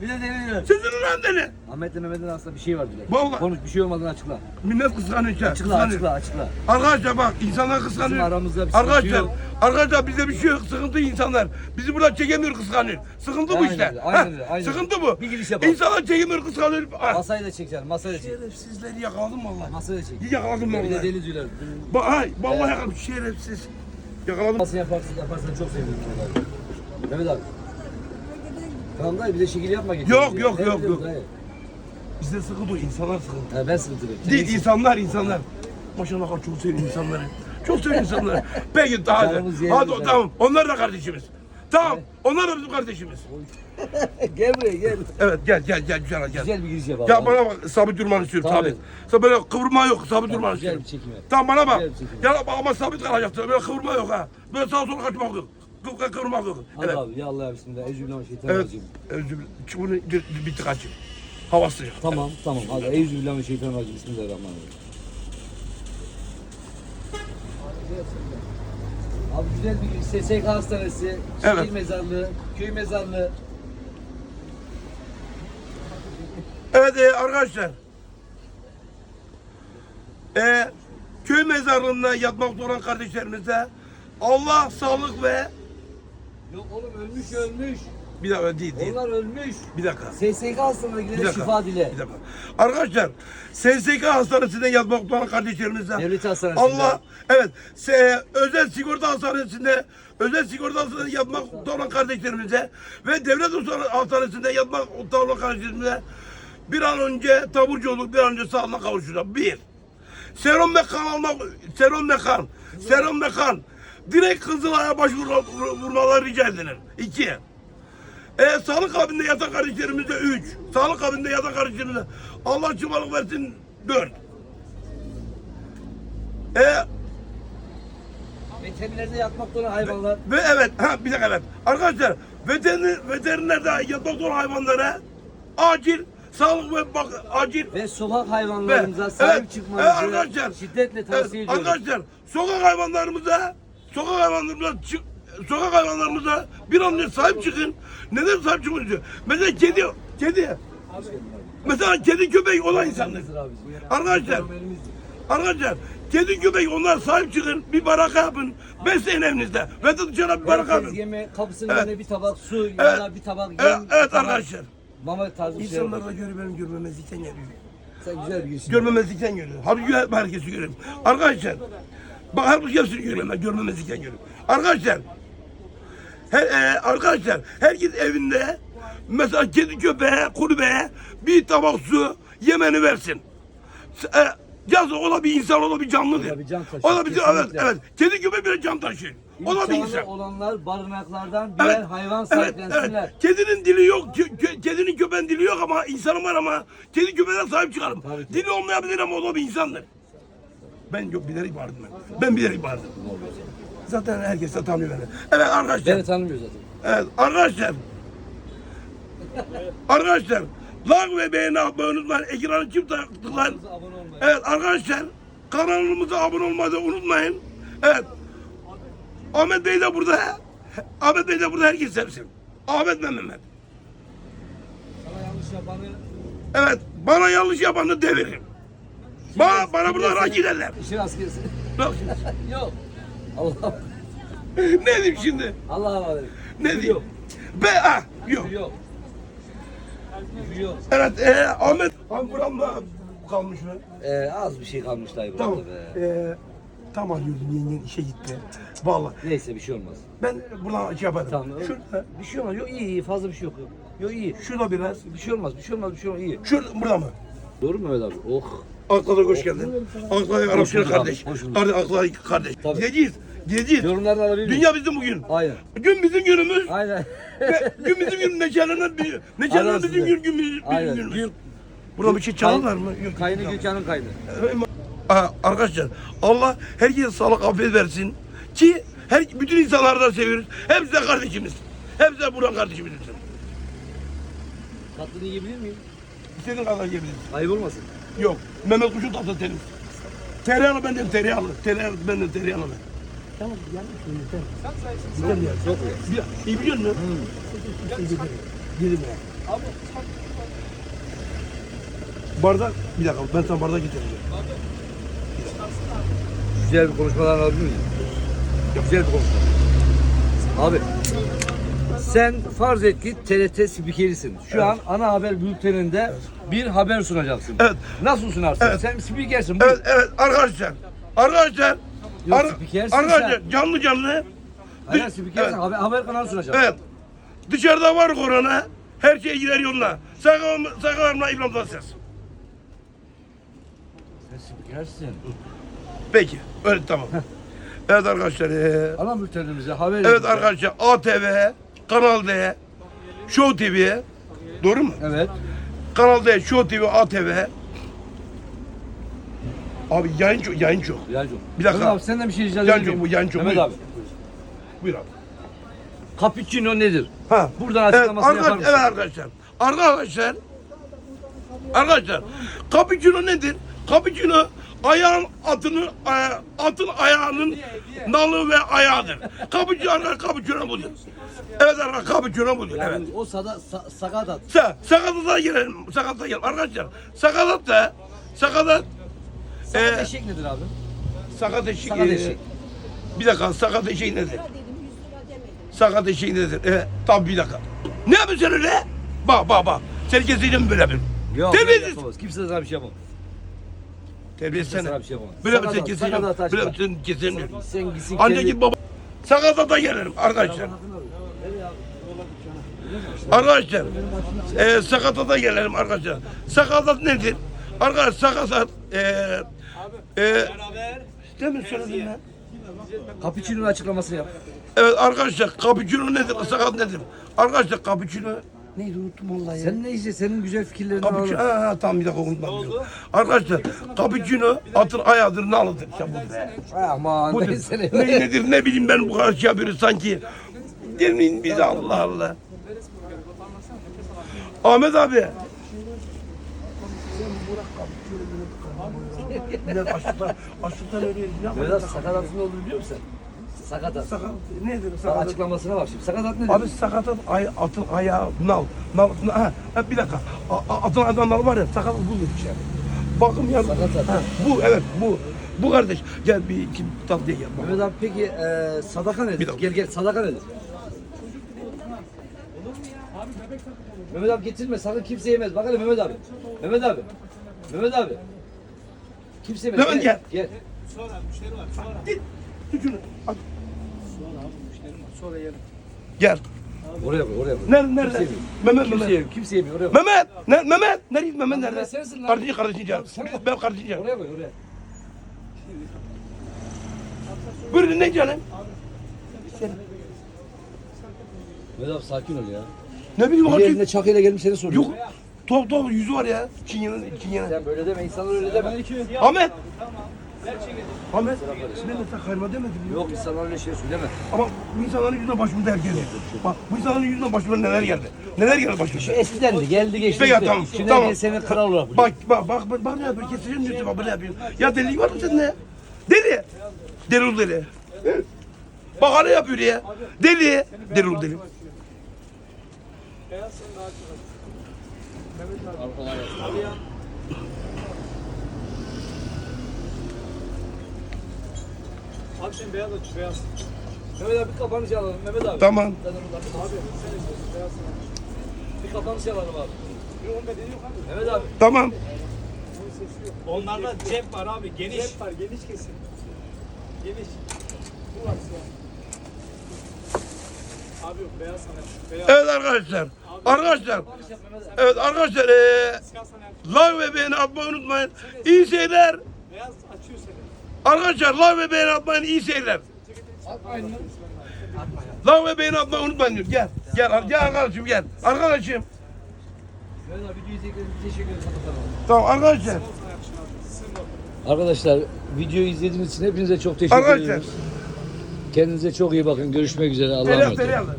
Bir de deniyor. Sizin lan deli. Ahmet'le Mehmet'in aslında bir şey var bile. Vallahi. Konuş bir şey olmadığını açıkla. Millet kıskanıyor. Açıkla kıskanıyor. açıkla açıkla. Arkadaşlar bak insanlar kıskanıyor. Bizim aramızda bir sıkıntı Arkadaşlar, yok. arkadaşlar bizde bir şey yok. Sıkıntı insanlar. Bizi burada çekemiyor kıskanıyor. Sıkıntı bu Aynen işte. öyle, aynen öyle, aynen Sıkıntı bu. Bir giriş yapalım. İnsanlar çekemiyor kıskanıyor. Ah, Masayı da çekeceğim masayı da çek. Şerefsizleri yakaladım vallahi. Masayı da çek. Yakaladım Bir de vallahi. deli tüyler. Ba hay, vallahi yakaladım. Şerefsiz. Yakaladım. Nasıl yaparsın yaparsan çok sevinirim Mehmet abi. Tamam dayı bir de şekil yapma getir. Yok, yok, Ne yok, yok. dayı? Bizde sıkıntı o. insanlar sıkıntı. Ha, ben sıkıntılıyım. Değil insanlar insanlar. Maşallah çok seviyorum insanları. Çok seviyorum insanları. Peki daha hadi. Canımız Hadi zaten. tamam. Onlar da kardeşimiz. Tamam. Onlar da bizim kardeşimiz. gel buraya gel. Evet gel gel gel güzel gel. Güzel bir giriş yapalım. Ya bana bak sabit durmanı istiyorum Tabii. sabit. Sen böyle kıvırma yok sabit durmanı güzel istiyorum. bir çekim yap. Tamam bana bak. Güzel bir çekim. Ya bak ama sabit kalacaksın. Böyle kıvırma yok ha. Böyle sağa sola kaçmak yok. Kıv kıv kıvırmak yok. Hadi Evet. abi ya Allah ya bismillah. Evet. racim. Özür Bunu bir- bitti kaçayım. Hava sıcak. Tamam tamam hadi Ecübillah şeytan racim. Bismillahirrahmanirrahim. Abi güzel bir. SSK hastanesi, şehir Evet. mezarlığı, köy mezarlığı. Evet e, arkadaşlar. E, köy mezarlığında yatmakta olan kardeşlerimize Allah sağlık ve Yok oğlum ölmüş ölmüş. bir dakika değil değil. Onlar ölmüş. Bir dakika. SSK hastalarına Bir gidene dakika. şifa dile. Bir dakika. Arkadaşlar SSK hastanesinde yatmakta olan kardeşlerimize Devlet hastanesinde. Allah evet se, özel sigorta hastanesinde özel sigorta hastanesinde yatmakta olan kardeşlerimize ve devlet hastanesinde yatmakta olan kardeşlerimize bir an önce taburcu olup bir an önce sağlığına kavuşacak. Bir. Serum ve kan almak, serum ve kan, serum ve kan. Direkt Kızılay'a başvurmaları rica edilir. İki. E, sağlık kabinde yatan kardeşlerimize üç. Sağlık kabinde yatan kardeşlerimize Allah çıbalık versin dört. E, Veterinerde yatmakta olan hayvanlar. ve evet, ha, bir dakika evet. Arkadaşlar, veteriner, veterinerde yatmakta olan hayvanlara acil sağlık ve bak, acil Ve sokak ve hayvanlarımıza sahip evet, çıkmanızı evet, arkadaşlar, şiddetle tavsiye evet, ediyorum. Arkadaşlar, sokak hayvanlarımıza sokak hayvanlarımıza çık, sokak hayvanlarımıza bir an önce sahip çıkın. Neden sahip çıkın diyor. Mesela kedi, kedi. Mesela kedi köpek olan insanlar. Arkadaşlar, arkadaşlar kedi köpek onlar sahip çıkın. Bir baraka yapın. Besleyin evinizde. Ve de dışarı bir baraka yapın. yeme kapısının Evet. önüne bir tabak su ya Evet. bir tabak Evet, yem. evet tabak arkadaşlar. Mama tarzı bir şey. İnsanlar da görüyor benim görmemezlikten geliyor. Sen güzel bir. Görmemezlikten görüyor. Halbuki herkesi görüyorum. Arkadaşlar, bak halbuki hepsini görüyorum ben, görmemezlikten görüyorum. Arkadaşlar, her, e, arkadaşlar, herkes evinde mesela kedi köpeğe, kulübeye bir tabak su yemeni versin. E, yazın o da bir insan, o da bir canlıdır. O da bir can taşır, O da bir evet, evet. Kedi köpek bile can taşır. O da bir insan. olanlar barınaklardan birer Evet, hayvan evet, sahiplensinler. evet. Kedinin dili yok, kö- kö- kedinin köpeğin dili yok ama insanın var ama kedi köpeğe sahip. Tabii ki. Dili olmayabilir ama o da bir insandır. Ben yok bilerek bağırdım ben. Ben bilerek bağırdım. Zaten herkes de tanıyor beni. Evet arkadaşlar. Beni tanımıyor zaten. Evet arkadaşlar. arkadaşlar. Like ve beğeni atmayı unutmayın. Ekranı kim taktı lan? Abone olmayı. Evet arkadaşlar. Kanalımıza abone olmayı unutmayın. Evet. Ahmet Bey de burada. Ahmet Bey de burada herkes sevsin. Ahmet ve Mehmet. Sana yanlış yapanı Evet. Bana yanlış yapanı deviririm. Bana, bana burada rakip derler. işin askerisi. Bak, Yok. Allah ne diyeyim şimdi? Allah'a emanet. Ne diyeyim? Be ah yok. Yok. Yok. Evet e, Ahmet. Abi buramda kalmış mı? Ee, az bir şey kalmış dayı burada Tamam. be. E, tam arıyordum yengen işe gitti. Vallahi. Neyse bir şey olmaz. Ben buradan şey yaparım. Tamam. Şurada, Bir şey olmaz. Yok iyi iyi fazla bir şey yok. Yok iyi. şurada biraz. Bir şey olmaz. Bir şey olmaz. Bir şey olmaz. iyi. Şurada, burada mı? Doğru mu Mehmet abi? Oh. Aklına hoş geldin. Aklına Arapça bulduk kardeş. aklına kardeş. Tabii. Gideceğiz. Gideceğiz. Yorumlarını alabilir miyim? Dünya bizim bugün. Aynen. Gün bizim günümüz. Aynen. Ve gün bizim gün neşelenen bir neşelenen bizim gün gün bizim Aynen. günümüz. Gün, Burada bir şey çalarlar mı? Yok. kaynı Gökhan'ın kaynı. Arkadaşlar Allah herkese sağlık afiyet versin ki her bütün insanları da seviyoruz. Hepsi de kardeşimiz. Hepsi de buran kardeşimiz. Tatlını yiyebilir miyim? İstediğin kadar yiyebiliriz. Ayıp olmasın. Yok. Mehmet Kuş'un tatlı temiz. Tereyağlı benden tereyağlı. Tereyağlı benden tereyağlı. Tamam yanlış mı? Yeter. Yeter ya. Çok iyi. İyi biliyor musun? 20 lira. Bardak, bir dakika ben sana bardak getireceğim. Güzel bir konuşmalar alabilir miyim? Güzel bir konuşma. Abi sen farz et ki TRT spikerisin. Şu an ana haber bülteninde bir haber sunacaksın. Evet. Nasıl sunarsın? Evet. Sen spikersin. buyur. Evet, evet arkadaşlar. Arkadaşlar. Yok, ar- spikersin arkadaşlar canlı canlı. Aynen Dış- spikersin. evet. Haber, haber kanalı sunacaksın. Evet. Dışarıda var korona. Her şey gider yoluna. Sakın, sakın verme İbrahim Tatlıses. Sen spikersin. Peki. Öyle tamam. evet arkadaşlar. ee, Ana bültenimize haber evet arkadaşlar. ATV, Kanal D, Show TV. Doğru mu? Evet. Kanal D, Show TV, ATV. Abi yayın çok, yayın çok. Yani çok. Bir dakika. Mehmet abi senden bir şey rica Yan çok bu, yan çok. Mehmet Buyur. abi. Buyur abi. Cappuccino nedir? Ha. Buradan Evet, açıklamasını yapar arkadaş, mısın? evet arkadaşlar. Arkadaşlar. Arkadaşlar. Cappuccino nedir? Cappuccino ayağın atının aya- atın ayağının nalı ve ayağıdır. Cappuccino arkadaşlar cappuccino budur. Evet arkadaşlar cappuccino budur. Evet. Yani o sada, sa, sakat at. Sa sakatata gelelim. Sakatata gelelim. Arkadaşlar sakatat da sakatat Sakat Ee, eşek nedir abi? sakat eşek. Sakat e, eşek. Bir dakika sakat eşek nedir? dedim 100 lira demedim. Sakat eşeğin nedir? E, tabi bir dakika. Ne yapıyorsun sen öyle? Bak bak bak. Seni keseceğim böyle bir. Yok yapamaz. Kimse sana bir şey yapamaz. Sen. sana bir şey yapamaz. Böyle bir Sakat sen at, keseceğim. sakat at, Böyle açma. bir sen gitsin kendi- git baba. Sakatata gelirim arkadaşlar. Arkadaşlar. E, sakatata gelelim arkadaşlar. Sakatat nedir? Arkadaşlar sakatat e, e, Demin söyledim ben. Cappuccino'nun açıklamasını yap. Evet arkadaşlar cappuccino nedir? Sakat nedir? Arkadaşlar cappuccino neydi unuttum vallahi ya. Sen ne işte senin güzel fikirlerini Cappuccino, alalım. ha, ha, tamam bir dakika unutmam. Arkadaşlar cappuccino atın ayağıdır nalıdır. İşte bu be. Aman Bu neyse ne. ne nedir ne bileyim ben bu kadar şey yapıyoruz sanki. Demin biz Allah Allah. Ahmet abi. Biraz açlıktan, açlıktan ölüyoruz. Ne yapalım? Vedat sakat olduğunu biliyor musun sen? Sakat at. Sakat nedir? Sana Sakat. açıklamasına bak şimdi. Sakat at nedir? Abi sakatat ay, atın ayağı nal. Nal, ha, ha, bir dakika. A, a- atın ayağı nal var ya sakat bu işte. Bakım ya. Sakat at. Ha, bu evet bu. Bu kardeş. Gel bir iki tatlıya gel. Bak. Mehmet abi peki e, sadaka nedir? Gel gel sadaka nedir? Mehmet abi getirme sakın kimse yemez. Bak hele Mehmet abi. Mehmet abi. Mehmet abi. Kimse yemez. Mehmet gel. Gel. Git. Tut şunu. Al. Gel. Oraya koy oraya koy. Nerede nerede? Kimse yemiyor. Mehmet Mehmet. yemiyor. Kimse yemiyor. Oraya koy. Mehmet. Ne, Mehmet. Neredeyiz Mehmet nerede? Sensin lan. Kardeşin kardeşin canım. Sen bak. Ben kardeşin canım. Oraya koy oraya. Buyurun ne canım? Mehmet abi sakin ol ya. Ne bileyim Bir kardeşim. elinde çakıyla gelmiş seni soruyor. Yok. Top top yüzü var ya. Çinyenin çinyenin. Sen böyle deme insanlar öyle deme. Ahmet. Ahmet. Ne mesela kayma demedin mi? Yok insanlar öyle şey söyleme. Ama bu insanların yüzünden başımıza her geldi. Bak bu insanların yüzünden başıma neler geldi. Neler geldi başımıza. Eskiden de geldi geçti. Peki, tamam, Şimdi tamam. herkes seni kral olarak. Bak bak bak bak, bak ne yapıyor keseceğim diyorsun bak ne yapıyorsun. Ya deli var mı sende? Deli. Deli ol deli. Bak hala yapıyor ya. Deli. Deli ol deli. Abi sen beyaz aç, beyaz. Mehmet abi bir kapanış alalım Mehmet abi. Tamam. Abi sen beyaz sana. Bir kapanış alalım abi. Yok onda dedi yok abi. Mehmet abi. Tamam. Onlarda cep var abi, geniş. Cep var, geniş kesin. Geniş. Bu var siyah. Abi yok, beyaz sana. Beyaz. Evet arkadaşlar. Arkadaşlar. Evet arkadaşlar. Ee, like ve beğeni atmayı unutmayın. İyi seyirler. Beyaz açıyor seni. Arkadaşlar like ve beğeni atmayın. iyi seyirler. Like ve beğeni atmayı unutmayın diyor. Gel. Gel, gel arkadaşım gel. Arkadaşım. Tamam arkadaşlar. Arkadaşlar videoyu izlediğiniz için hepinize çok teşekkür Arkadaşlar. ediyoruz. Kendinize çok iyi bakın. Görüşmek üzere. Allah'a emanet olun.